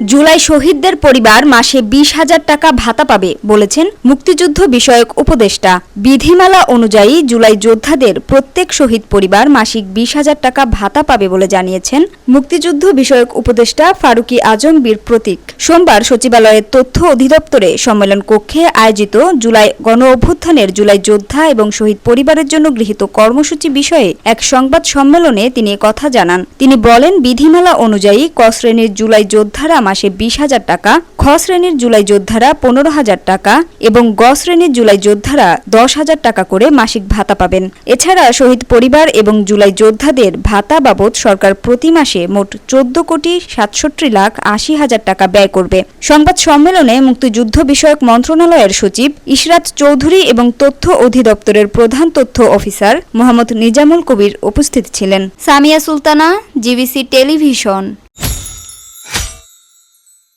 জুলাই শহীদদের পরিবার মাসে বিশ হাজার টাকা ভাতা পাবে, বলেছেন মুক্তিযুদ্ধ বিষয়ক উপদেষ্টা। বিধিমালা অনুযায়ী জুলাই যোদ্ধাদের প্রত্যেক শহীদ পরিবার মাসিক বিশ হাজার টাকা ভাতা পাবে বলে জানিয়েছেন মুক্তিযুদ্ধ বিষয়ক উপদেষ্টা ফারুকি আজম বীর প্রতীক। সোমবার সচিবালয়ের তথ্য অধিদপ্তরে সম্মেলন কক্ষে আয়োজিত জুলাই গণ অভ্যুত্থানের জুলাই যোদ্ধা এবং শহীদ পরিবারের জন্য গৃহীত কর্মসূচি বিষয়ে এক সংবাদ সম্মেলনে তিনি কথা জানান। তিনি বলেন, বিধিমালা অনুযায়ী ক শ্রেণির জুলাই যোদ্ধারা মাসে বিশ হাজার টাকা, খ শ্রেণির জুলাই যোদ্ধারা পনেরো হাজার টাকা এবং গ শ্রেণির জুলাই যোদ্ধারা দশ হাজার টাকা করে মাসিক ভাতা পাবেন। এছাড়া শহীদ পরিবার এবং জুলাই যোদ্ধাদের ভাতা বাবদ সরকার প্রতি মাসে মোট চোদ্দ কোটি সাতষট্টি লাখ আশি হাজার টাকা ব্যয় করবে। সংবাদ সম্মেলনে মুক্তিযুদ্ধ বিষয়ক মন্ত্রণালয়ের সচিব ইশরাত চৌধুরী এবং তথ্য অধিদপ্তরের প্রধান তথ্য অফিসার মোহাম্মদ নিজামুল কবির উপস্থিত ছিলেন। Samia Sultana, GBC television.